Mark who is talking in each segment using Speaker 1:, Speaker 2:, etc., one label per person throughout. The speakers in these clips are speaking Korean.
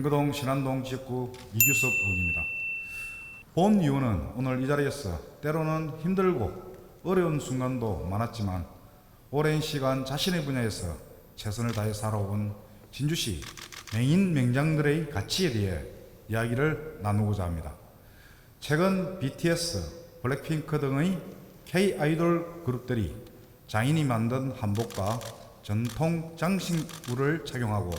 Speaker 1: 행거동 신안동 지역구 이규섭 의원입니다. 본 이유는 오늘 이 자리에서 때로는 힘들고 어려운 순간도 많았지만 오랜 시간 자신의 분야에서 최선을 다해 살아온 진주시 맹인 맹장들의 가치에 대해 이야기를 나누고자 합니다. 최근 BTS, 블랙핑크 등의 K 아이돌 그룹들이 장인이 만든 한복과 전통 장식구를 착용하고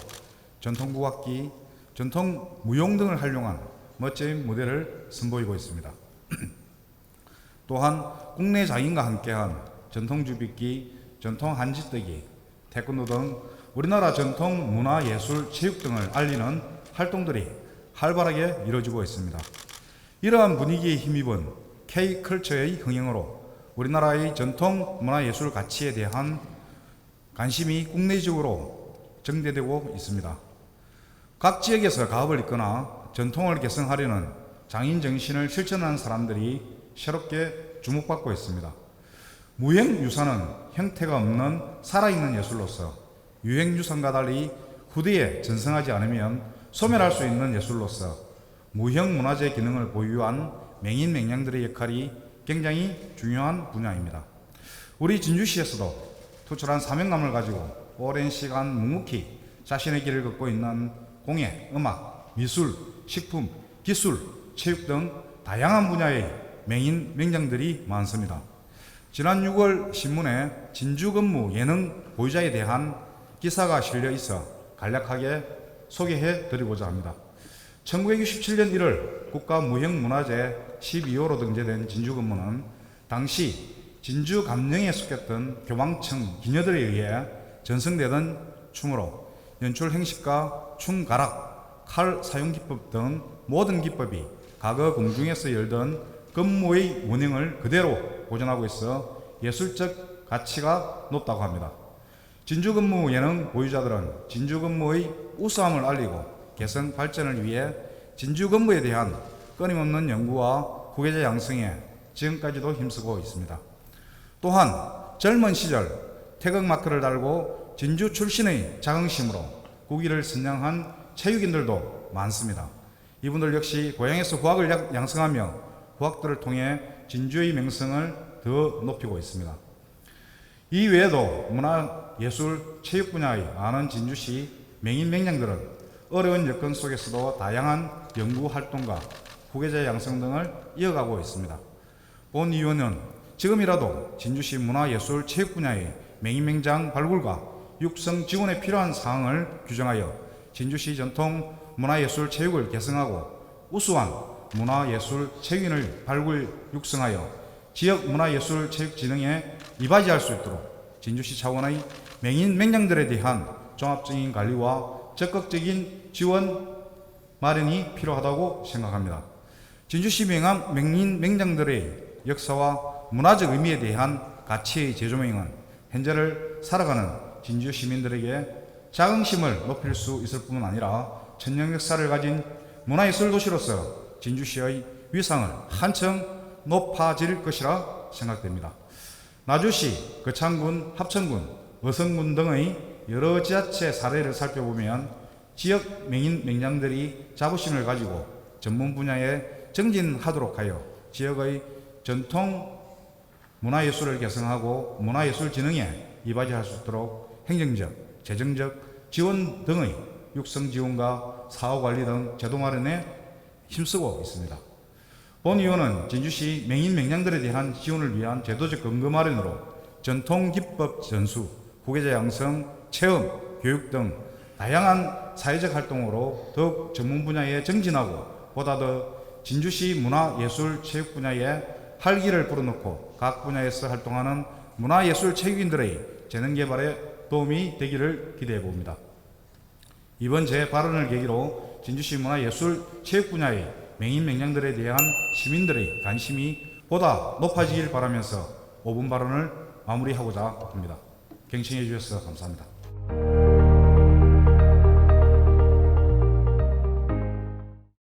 Speaker 1: 전통 국악기, 전통 무용 등을 활용한 멋진 무대를 선보이고 있습니다. 또한 국내 장인과 함께한 전통 주빗기, 전통 한지뜨기, 태권도 등 우리나라 전통 문화 예술 체육 등을 알리는 활동들이 활발하게 이루어지고 있습니다. 이러한 분위기에 힘입은 K-컬처의 흥행으로 우리나라의 전통 문화 예술 가치에 대한 관심이 국내적으로 증대되고 있습니다. 각 지역에서 가업을 잇거나 전통을 계승하려는 장인 정신을 실천하는 사람들이 새롭게 주목받고 있습니다. 무형 유산은 형태가 없는 살아있는 예술로서 유행 유산과 달리 후대에 전승하지 않으면 소멸할 수 있는 예술로서 무형 문화재 기능을 보유한 맹인 맹량들의 역할이 굉장히 중요한 분야입니다. 우리 진주시에서도 투철한 사명감을 가지고 오랜 시간 묵묵히 자신의 길을 걷고 있는 공예, 음악, 미술, 식품, 기술, 체육 등 다양한 분야의 맹인 맹장들이 많습니다. 지난 6월 신문에 진주 근무 예능 보유자에 대한 기사가 실려 있어 간략하게 소개해 드리고자 합니다. 1967년 1월 국가무형문화재 12호로 등재된 진주 근무는 당시 진주 감령에 속했던 교황청 기녀들에 의해 전승되던 춤으로 연출 행식과 춤 가락, 칼 사용 기법 등 모든 기법이 과거 궁중에서 열던 근무의 원형을 그대로 보존하고 있어 예술적 가치가 높다고 합니다. 진주근무 예능 보유자들은 진주근무의 우수함을 알리고 개성 발전을 위해 진주근무에 대한 끊임없는 연구와 후계자 양성에 지금까지도 힘쓰고 있습니다. 또한 젊은 시절 태극마크를 달고 진주 출신의 자긍심으로 국위를 선양한 체육인들도 많습니다. 이분들 역시 고향에서 후학을 양- 양성하며 후학들을 통해 진주의 명성을 더 높이고 있습니다. 이 외에도 문화, 예술, 체육 분야의 많은 진주시 맹인 맹장들은 어려운 여건 속에서도 다양한 연구 활동과 후계자 양성 등을 이어가고 있습니다. 본 의원은 지금이라도 진주시 문화예술 체육 분야의 맹인맹장 발굴과 육성 지원에 필요한 사항을 규정하여 진주시 전통 문화예술 체육을 개성하고 우수한 문화예술 체육인을 발굴 육성하여 지역 문화예술 체육 진흥에 이바지할 수 있도록 진주시 차원의 맹인 맹장들에 대한 종합적인 관리와 적극적인 지원 마련이 필요하다고 생각합니다. 진주시 맹암 맹인 맹장들의 역사와 문화적 의미에 대한 가치의 재조명은 현재를 살아가는 진주 시민들에게 자긍심을 높일 수 있을 뿐만 아니라 천년 역사를 가진 문화예술 도시로서 진주시의 위상을 한층 높아질 것이라 생각됩니다. 나주시, 거창군, 합천군, 어성군 등의 여러 지자체 사례를 살펴보면 지역 맹인 맹장들이 자부심을 가지고 전문 분야에 정진하도록 하여 지역의 전통 문화예술을 개성하고 문화예술 진흥에 이바지할 수 있도록 행정적, 재정적 지원 등의 육성 지원과 사후 관리 등 제도 마련에 힘쓰고 있습니다. 본 의원은 진주시 맹인 맹장들에 대한 지원을 위한 제도적 근거 마련으로 전통 기법 전수, 후계자 양성, 체험, 교육 등 다양한 사회적 활동으로 더욱 전문 분야에 정진하고 보다 더 진주시 문화, 예술, 체육 분야에 활기를 불어넣고 각 분야에서 활동하는 문화예술 체육인들의 재능 개발에 도움이 되기를 기대해 봅니다. 이번 제 발언을 계기로 진주시 문화예술 체육 분야의 맹인 맹장들에 대한 시민들의 관심이 보다 높아지길 바라면서 5분 발언을 마무리하고자 합니다. 경청해 주셔서 감사합니다.